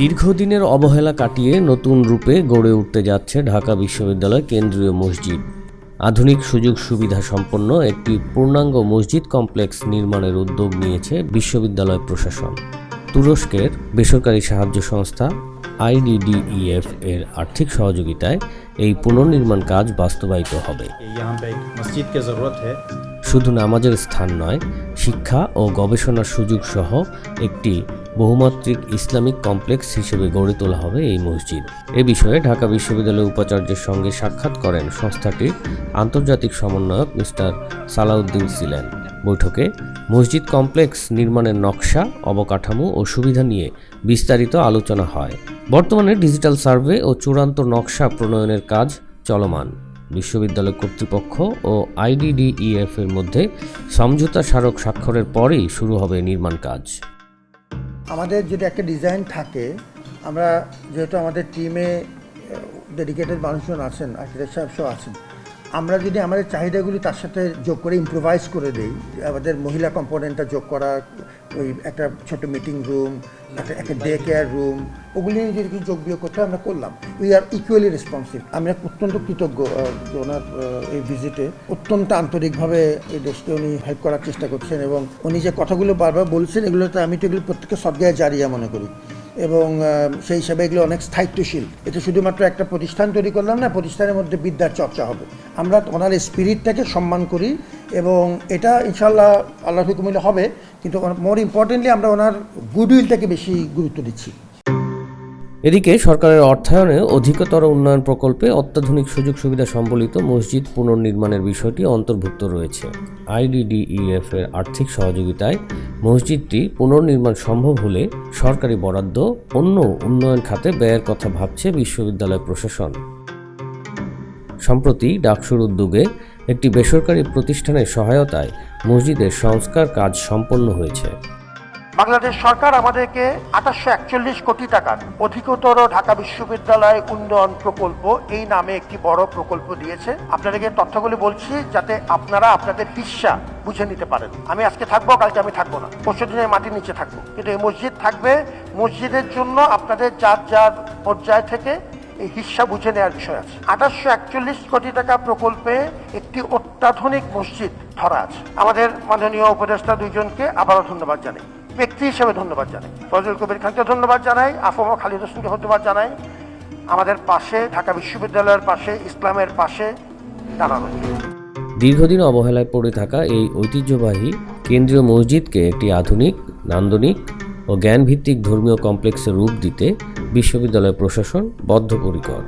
দীর্ঘদিনের অবহেলা কাটিয়ে নতুন রূপে গড়ে উঠতে যাচ্ছে ঢাকা বিশ্ববিদ্যালয় কেন্দ্রীয় মসজিদ। আধুনিক সুযোগ সুবিধা সম্পন্ন একটি পূর্ণাঙ্গ মসজিদ কমপ্লেক্স নির্মাণের উদ্যোগ নিয়েছে বিশ্ববিদ্যালয় প্রশাসন। তুরস্কের বেসরকারি সাহায্য সংস্থা আইডিডিএফ এর আর্থিক সহযোগিতায় এই পুনর্নির্মাণ কাজ বাস্তবায়িত হবে। শুধু নামাজের স্থান নয় শিক্ষা ও গবেষণার সুযোগ সহ একটি বহুমাত্রিক ইসলামিক কমপ্লেক্স হিসেবে গড়ে তোলা হবে এই মসজিদ। এ বিষয়ে ঢাকা বিশ্ববিদ্যালয়ের উপাচার্যের সঙ্গে সাক্ষাৎ করেন সংস্থাটির আন্তর্জাতিক সমন্বয়ক মিস্টার সালাউদ্দিন সিলেন। বৈঠকে মসজিদ কমপ্লেক্স নির্মাণের নকশা, অবকাঠামো ও সুবিধা নিয়ে বিস্তারিত আলোচনা হয়। বর্তমানে ডিজিটাল সার্ভে ও চূড়ান্ত নকশা প্রণয়নের কাজ চলমান। বিশ্ববিদ্যালয় কর্তৃপক্ষ ও আইডিডিইএফ এর মধ্যে সমঝোতা স্মারক স্বাক্ষরের পরেই শুরু হবে নির্মাণ কাজ। আমাদের যদি একটা ডিজাইন থাকে, আমরা যেহেতু আমাদের টিমে ডেডিকেটেড মানুষজন আছেন আর্কিটেক্ট সাহেব সব আছেন আমরা যদি আমাদের চাহিদাগুলি তার সাথে যোগ করে ইম্প্রোভাইজ করে দিই, আমাদের মহিলা কম্পোনেন্টটা যোগ করা, ওই একটা ছোট মিটিং রুম একটা একটা ডে কেয়ার রুম ওগুলি নিয়ে যদি যোগ বিয়োগ করতে আমরা করলাম। উই আর ইকুয়ালি রেসপন্সিভ আমরা অত্যন্ত কৃতজ্ঞ ওনার এই ভিজিটে অত্যন্ত আন্তরিকভাবে এই দেশকে উনি হেল্প করার চেষ্টা করছেন এবং উনি যে কথাগুলো বারবার বলছেন, এগুলোতে আমি তো এগুলো প্রত্যেককে সদ্গায় জারিয়া মনে করি। এবং সেই হিসাবে এগুলো অনেক স্থায়িত্বশীল। এতে শুধুমাত্র একটা প্রতিষ্ঠান তৈরি করলাম না, প্রতিষ্ঠানের মধ্যে বিদ্যার চর্চা হবে। আমরা ওনার স্পিরিটটাকে সম্মান করি এবং এটা ইনশাল্লাহ আল্লাহ হুকুমিলে হবে, কিন্তু মোর ইম্পর্টেন্টলি আমরা ওনার গুডউইলটাকে বেশি গুরুত্ব দিচ্ছি। এদিকে সরকারের অর্থায়নে অধিকতর উন্নয়ন প্রকল্পে অত্যাধুনিক সুযোগ সুবিধা সম্বলিত মসজিদ পুনর্নির্মাণের বিষয়টি অন্তর্ভুক্ত রয়েছে। আইডিডিইএফ এর আর্থিক সহযোগিতায় মসজিদটি পুনর্নির্মাণ সম্ভব হলে সরকারি বরাদ্দ, অন্য উন্নয়ন খাতে ব্যয়ের কথা ভাবছে বিশ্ববিদ্যালয় প্রশাসন। সম্প্রতি ডাকসুর উদ্যোগে একটি বেসরকারি প্রতিষ্ঠানের সহায়তায় মসজিদের সংস্কার কাজ সম্পন্ন হয়েছে। বাংলাদেশ সরকার আমাদেরকে আঠাশশো একচল্লিশ কোটি টাকার অধিকতর ঢাকা বিশ্ববিদ্যালয় উন্নয়ন প্রকল্প, এই নামে একটি বড় প্রকল্প দিয়েছে। আপনাদেরকে তথ্যগুলি বলছি যাতে আপনারা আপনাদের হিস্সা বুঝে নিতে পারেন। আমি আজকে থাকব, কালকে আমি থাকব না। পরশু মাটির নিচে থাকব। কিন্তু এই মসজিদ থাকবে, মসজিদের জন্য আপনাদের যার যার পর্যায় থেকে এই হিস্সা বুঝে নেওয়ার বিষয় আছে। আঠাশশো একচল্লিশ কোটি টাকা প্রকল্পে একটি অত্যাধুনিক মসজিদ ধরা আছে। আমাদের মাননীয় উপদেষ্টা দুইজনকে আবারও ধন্যবাদ জানাই। ব্যক্তি হিসেবে ধন্যবাদ জানাই। ফজল কবির খানকে ধন্যবাদ জানাই, আফম খালিদ হোসেনকে ধন্যবাদ জানাই, আমাদের পাশে, ঢাকা বিশ্ববিদ্যালয়ের পাশে, ইসলামের পাশে দাঁড়ানো দীর্ঘদিন অবহেলায় পড়ে থাকা এই ঐতিহ্যবাহী কেন্দ্রীয় মসজিদকে একটি আধুনিক, নান্দনিক ও জ্ঞানভিত্তিক ধর্মীয় কমপ্লেক্সে রূপ দিতে বিশ্ববিদ্যালয় প্রশাসন বদ্ধপরিকর।